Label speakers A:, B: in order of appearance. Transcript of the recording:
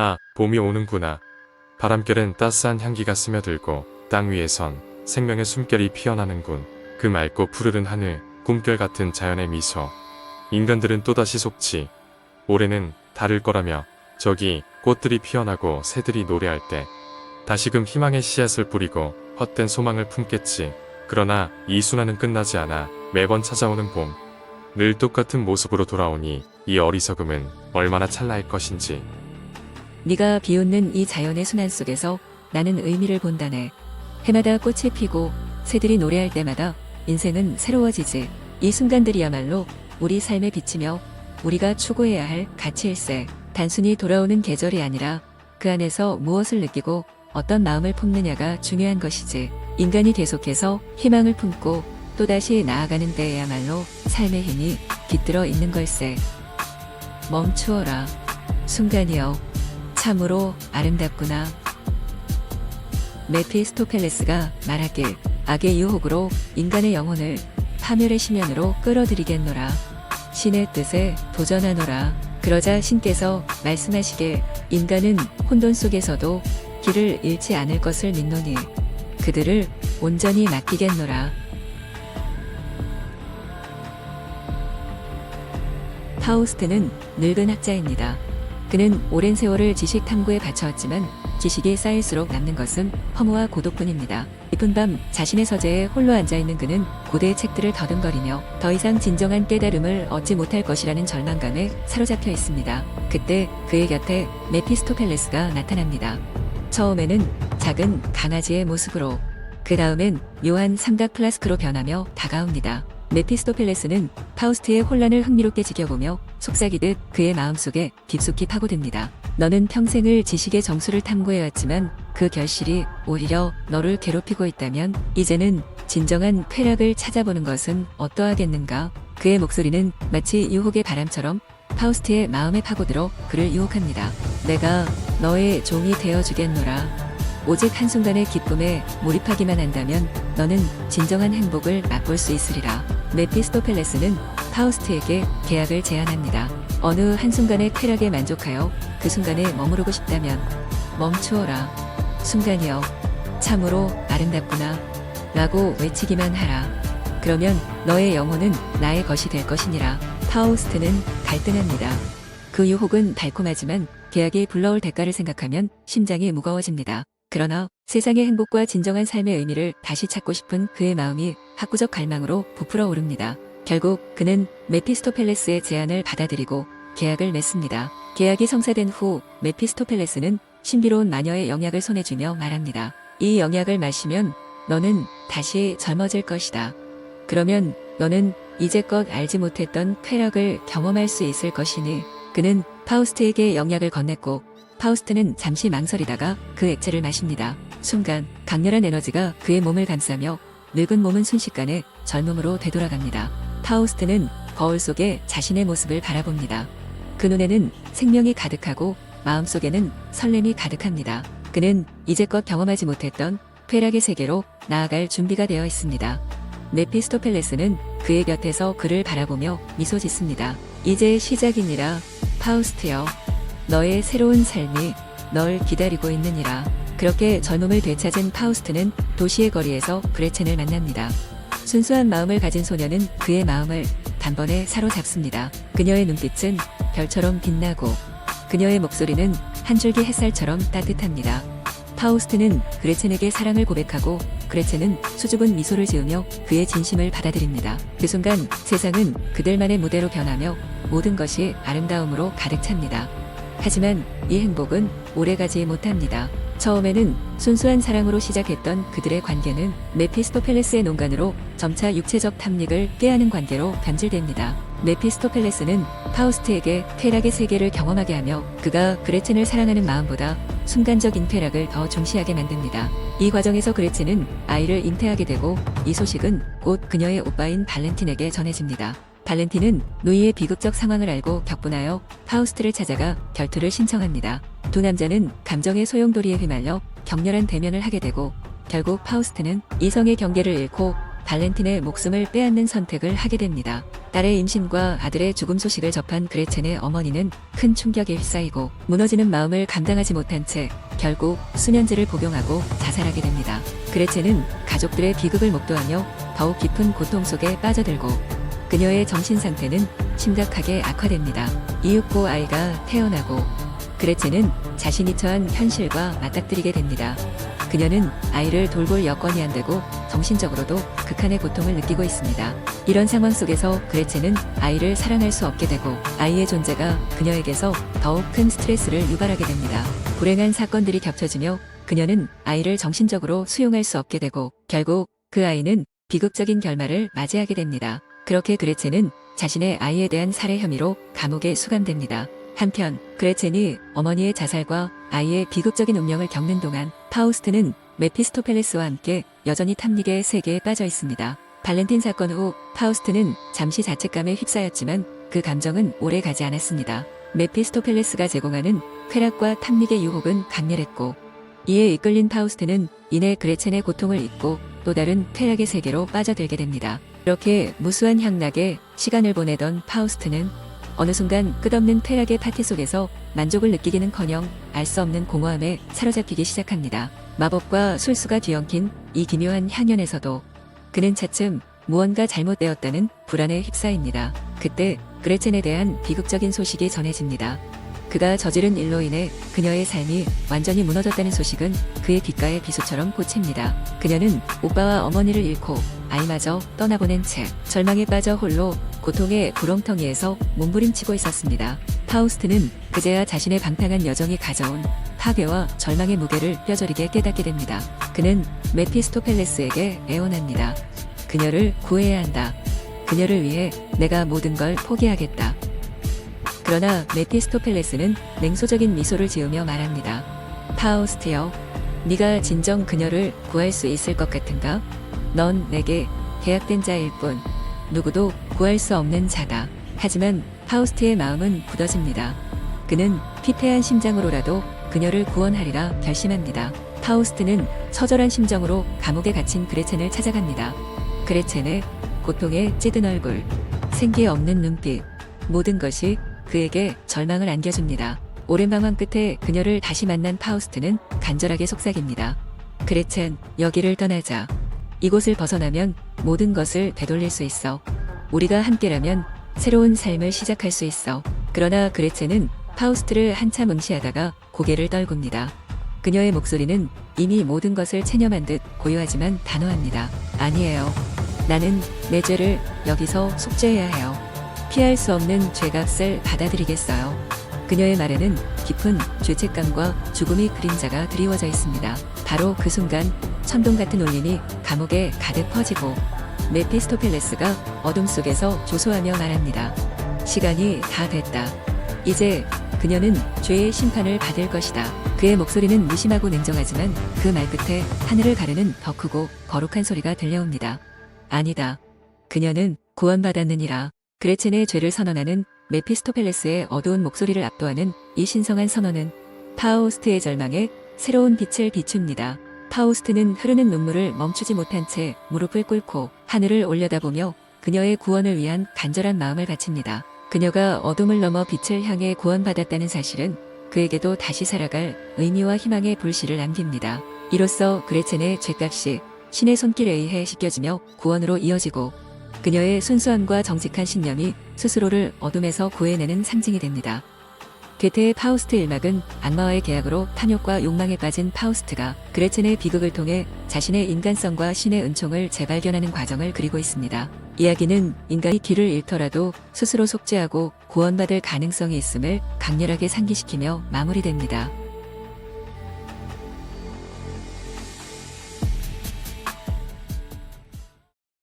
A: 아, 봄이 오는구나. 바람결엔 따스한 향기가 스며들고 땅 위에선 생명의 숨결이 피어나는군. 그 맑고 푸르른 하늘, 꿈결 같은 자연의 미소. 인간들은 또다시 속지. 올해는 다를 거라며 저기 꽃들이 피어나고 새들이 노래할 때 다시금 희망의 씨앗을 뿌리고 헛된 소망을 품겠지. 그러나 이 순환은 끝나지 않아 매번 찾아오는 봄. 늘 똑같은 모습으로 돌아오니 이 어리석음은 얼마나 찰나일 것인지.
B: 네가 비웃는 이 자연의 순환 속에서 나는 의미를 본다네. 해마다 꽃이 피고 새들이 노래할 때마다 인생은 새로워지지. 이 순간들이야말로 우리 삶에 비치며 우리가 추구해야 할 가치일세. 단순히 돌아오는 계절이 아니라 그 안에서 무엇을 느끼고 어떤 마음을 품느냐가 중요한 것이지. 인간이 계속해서 희망을 품고 또다시 나아가는 데에야말로 삶의 힘이 깃들어 있는 걸세. 멈추어라. 순간이여. 참으로 아름답구나. 메피스토펠레스가 말하길 악의 유혹으로 인간의 영혼을 파멸의 심연으로 끌어들이겠노라. 신의 뜻에 도전하노라. 그러자 신께서 말씀하시길 인간은 혼돈 속에서도 길을 잃지 않을 것을 믿노니 그들을 온전히 맡기겠노라. 파우스트는 늙은 학자입니다. 그는 오랜 세월을 지식 탐구에 바쳐왔지만 지식이 쌓일수록 남는 것은 허무와 고독뿐입니다. 깊은 밤 자신의 서재에 홀로 앉아있는 그는 고대의 책들을 더듬거리며 더 이상 진정한 깨달음을 얻지 못할 것이라는 절망감에 사로잡혀 있습니다. 그때 그의 곁에 메피스토펠레스가 나타납니다. 처음에는 작은 강아지의 모습으로 그 다음엔 묘한 삼각 플라스크로 변하며 다가옵니다. 메피스토펠레스는 파우스트의 혼란을 흥미롭게 지켜보며 속삭이듯 그의 마음속에 깊숙이 파고듭니다. 너는 평생을 지식의 정수를 탐구해왔지만 그 결실이 오히려 너를 괴롭히고 있다면 이제는 진정한 쾌락을 찾아보는 것은 어떠하겠는가? 그의 목소리는 마치 유혹의 바람처럼 파우스트의 마음에 파고들어 그를 유혹합니다. 내가 너의 종이 되어주겠노라. 오직 한순간의 기쁨에 몰입하기만 한다면 너는 진정한 행복을 맛볼 수 있으리라. 메피스토펠레스는 파우스트에게 계약을 제안합니다. 어느 한순간의 쾌락에 만족하여 그 순간에 머무르고 싶다면 멈추어라. 순간이여. 참으로 아름답구나. 라고 외치기만 하라. 그러면 너의 영혼은 나의 것이 될 것이니라. 파우스트는 갈등합니다. 그 유혹은 달콤하지만 계약이 불러올 대가를 생각하면 심장이 무거워집니다. 그러나 세상의 행복과 진정한 삶의 의미를 다시 찾고 싶은 그의 마음이 학구적 갈망으로 부풀어 오릅니다. 결국 그는 메피스토펠레스의 제안을 받아들이고 계약을 맺습니다. 계약이 성사된 후 메피스토펠레스는 신비로운 마녀의 영약을 손에 쥐며 말합니다. 이 영약을 마시면 너는 다시 젊어질 것이다. 그러면 너는 이제껏 알지 못했던 쾌락을 경험할 수 있을 것이니 그는 파우스트에게 영약을 건넸고 파우스트는 잠시 망설이다가 그 액체를 마십니다. 순간 강렬한 에너지가 그의 몸을 감싸며 늙은 몸은 순식간에 젊음으로 되돌아갑니다. 파우스트는 거울 속에 자신의 모습을 바라봅니다. 그 눈에는 생명이 가득하고 마음속에는 설렘이 가득합니다. 그는 이제껏 경험하지 못했던 쾌락의 세계로 나아갈 준비가 되어 있습니다. 메피스토펠레스는 그의 곁에서 그를 바라보며 미소 짓습니다. 이제 시작이니라 파우스트여 너의 새로운 삶이 널 기다리고 있느니라. 그렇게 젊음을 되찾은 파우스트는 도시의 거리에서 그레첸을 만납니다. 순수한 마음을 가진 소녀는 그의 마음을 단번에 사로잡습니다. 그녀의 눈빛은 별처럼 빛나고 그녀의 목소리는 한 줄기 햇살처럼 따뜻합니다. 파우스트는 그레첸에게 사랑을 고백하고 그레첸은 수줍은 미소를 지으며 그의 진심을 받아들입니다. 그 순간 세상은 그들만의 무대로 변하며 모든 것이 아름다움으로 가득 찹니다. 하지만 이 행복은 오래가지 못합니다. 처음에는 순수한 사랑으로 시작했던 그들의 관계는 메피스토펠레스의 농간으로 점차 육체적 탐닉을 꾀하는 관계로 변질됩니다. 메피스토펠레스는 파우스트에게 쾌락의 세계를 경험하게 하며 그가 그레첸을 사랑하는 마음보다 순간적 인 쾌락을 더 중시하게 만듭니다. 이 과정에서 그레첸은 아이를 잉태하게 되고 이 소식은 곧 그녀의 오빠인 발렌틴에게 전해집니다. 발렌틴은 노이의 비극적 상황을 알고 격분하여 파우스트를 찾아가 결투를 신청합니다. 두 남자는 감정의 소용돌이에 휘말려 격렬한 대면을 하게 되고 결국 파우스트는 이성의 경계를 잃고 발렌틴의 목숨을 빼앗는 선택을 하게 됩니다. 딸의 임신과 아들의 죽음 소식을 접한 그레첸의 어머니는 큰 충격에 휩싸이고 무너지는 마음을 감당하지 못한 채 결국 수면제를 복용하고 자살하게 됩니다. 그레첸은 가족들의 비극을 목도하며 더욱 깊은 고통 속에 빠져들고 그녀의 정신 상태는 심각하게 악화됩니다. 이윽고 아이가 태어나고 그레첸은 자신이 처한 현실과 맞닥뜨리게 됩니다. 그녀는 아이를 돌볼 여건이 안 되고 정신적으로도 극한의 고통을 느끼고 있습니다. 이런 상황 속에서 그레첸은 아이를 사랑할 수 없게 되고 아이의 존재가 그녀에게서 더욱 큰 스트레스를 유발하게 됩니다. 불행한 사건들이 겹쳐지며 그녀는 아이를 정신적으로 수용할 수 없게 되고 결국 그 아이는 비극적인 결말을 맞이하게 됩니다. 그렇게 그레첸은 자신의 아이에 대한 살해 혐의로 감옥에 수감됩니다. 한편 그레첸이 어머니의 자살과 아이의 비극적인 운명을 겪는 동안 파우스트는 메피스토펠레스와 함께 여전히 탐닉의 세계에 빠져 있습니다. 발렌틴 사건 후 파우스트는 잠시 자책감에 휩싸였지만 그 감정은 오래 가지 않았습니다. 메피스토펠레스가 제공하는 쾌락과 탐닉의 유혹은 강렬했고 이에 이끌린 파우스트는 이내 그레첸의 고통을 잊고 또 다른 쾌락의 세계로 빠져들게 됩니다. 이렇게 무수한 향락에 시간을 보내던 파우스트는 어느 순간 끝없는 쾌락의 파티 속에서 만족을 느끼기는커녕 알 수 없는 공허함에 사로잡히기 시작합니다. 마법과 술수가 뒤엉킨 이 기묘한 향연에서도 그는 차츰 무언가 잘못되었다는 불안에 휩싸입니다. 그때 그레첸에 대한 비극적인 소식이 전해집니다. 그가 저지른 일로 인해 그녀의 삶이 완전히 무너졌다는 소식은 그의 귓가에 비수처럼 꽂힙니다. 그녀는 오빠와 어머니를 잃고 아이마저 떠나보낸 채 절망에 빠져 홀로 고통의 구렁텅이에서 몸부림치고 있었습니다. 파우스트는 그제야 자신의 방탕한 여정이 가져온 파괴와 절망의 무게를 뼈저리게 깨닫게 됩니다. 그는 메피스토펠레스에게 애원합니다. 그녀를 구해야 한다. 그녀를 위해 내가 모든 걸 포기하겠다. 그러나 메피스토펠레스는 냉소적인 미소를 지으며 말합니다. 파우스트여, 네가 진정 그녀를 구할 수 있을 것 같은가? 넌 내게 계약된 자일 뿐 누구도 구할 수 없는 자다. 하지만 파우스트의 마음은 굳어집니다. 그는 피폐한 심장으로라도 그녀를 구원하리라 결심합니다. 파우스트는 처절한 심정으로 감옥에 갇힌 그레첸을 찾아갑니다. 그레첸의 고통에 찌든 얼굴, 생기 없는 눈빛, 모든 것이 그에게 절망을 안겨줍니다. 오랜 방황 끝에 그녀를 다시 만난 파우스트는 간절하게 속삭입니다. 그레첸, 여기를 떠나자. 이곳을 벗어나면 모든 것을 되돌릴 수 있어. 우리가 함께라면 새로운 삶을 시작할 수 있어. 그러나 그레첸은 파우스트를 한참 응시하다가 고개를 떨굽니다. 그녀의 목소리는 이미 모든 것을 체념한 듯 고요하지만 단호합니다. 아니에요. 나는 내 죄를 여기서 속죄해야 해요. 피할 수 없는 죄값을 받아들이겠어요. 그녀의 말에는 깊은 죄책감과 죽음의 그림자가 드리워져 있습니다. 바로 그 순간 천둥 같은 울림이 감옥에 가득 퍼지고 메피스토펠레스가 어둠 속에서 조소하며 말합니다. 시간이 다 됐다. 이제 그녀는 죄의 심판을 받을 것이다. 그의 목소리는 무심하고 냉정하지만 그 말끝에 하늘을 가르는 더 크고 거룩한 소리가 들려옵니다. 아니다. 그녀는 구원받았느니라. 그레첸의 죄를 선언하는 메피스토펠레스의 어두운 목소리를 압도하는 이 신성한 선언은 파우스트의 절망에 새로운 빛을 비춥니다. 파우스트는 흐르는 눈물을 멈추지 못한 채 무릎을 꿇고 하늘을 올려다보며 그녀의 구원을 위한 간절한 마음을 바칩니다. 그녀가 어둠을 넘어 빛을 향해 구원받았다는 사실은 그에게도 다시 살아갈 의미와 희망의 불씨를 남깁니다. 이로써 그레첸의 죄값이 신의 손길에 의해 씻겨지며 구원으로 이어지고 그녀의 순수함과 정직한 신념이 스스로를 어둠에서 구해내는 상징이 됩니다. 괴테의 파우스트 일막은 악마와의 계약으로 탐욕과 욕망에 빠진 파우스트가 그레첸의 비극을 통해 자신의 인간성과 신의 은총을 재발견하는 과정을 그리고 있습니다. 이야기는 인간이 길을 잃더라도 스스로 속죄하고 구원받을 가능성이 있음을 강렬하게 상기시키며 마무리됩니다.